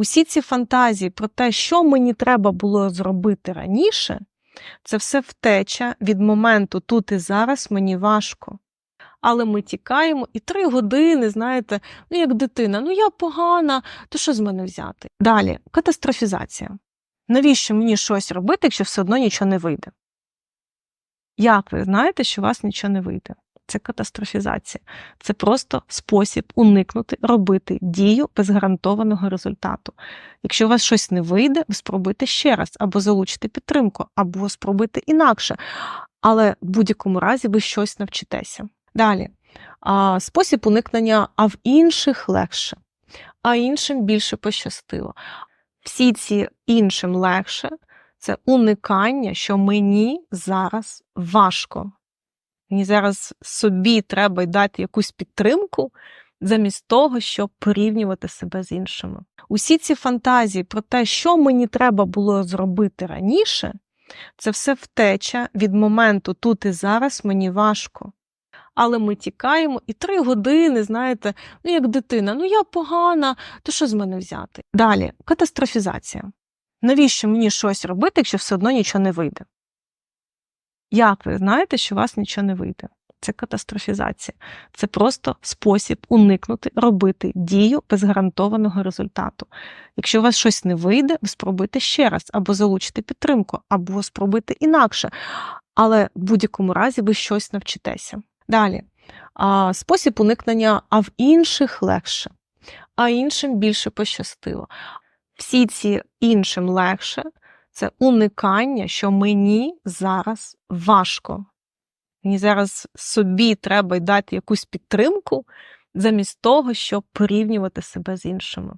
Усі ці фантазії про те, що мені треба було зробити раніше, це все втеча від моменту тут і зараз мені важко. Але ми тікаємо і три години, знаєте, ну як дитина, ну я погана, то що з мене взяти? Далі катастрофізація. Навіщо мені щось робити, якщо все одно нічого не вийде? Як ви знаєте, що у вас нічого не вийде? Це катастрофізація. Це просто спосіб уникнути робити дію без гарантованого результату. Якщо у вас щось не вийде, ви спробуйте ще раз, або залучите підтримку, або спробуйте інакше. Але в будь-якому разі ви щось навчитеся. Далі. А, спосіб уникнення, а в інших легше, а іншим більше пощастило. Всі ці іншим легше це уникання, що мені зараз важко. Мені зараз собі треба дати якусь підтримку, замість того, щоб порівнювати себе з іншими. Усі ці фантазії про те, що мені треба було зробити раніше, це все втеча від моменту тут і зараз мені важко. Але ми тікаємо і три години, знаєте, ну як дитина, ну я погана, то що з мене взяти? Далі катастрофізація. Навіщо мені щось робити, якщо все одно нічого не вийде? Як ви знаєте, що у вас нічого не вийде? Це катастрофізація. Це просто спосіб уникнути робити дію без гарантованого результату. Якщо у вас щось не вийде, ви спробуйте ще раз, або залучите підтримку, або спробуйте інакше. Але в будь-якому разі ви щось навчитеся. Далі. А, спосіб уникнення, а в інших легше, а іншим більше пощастило. Всі ці іншим легше це уникання, що мені зараз важко. Мені зараз собі треба дати якусь підтримку, замість того, щоб порівнювати себе з іншими.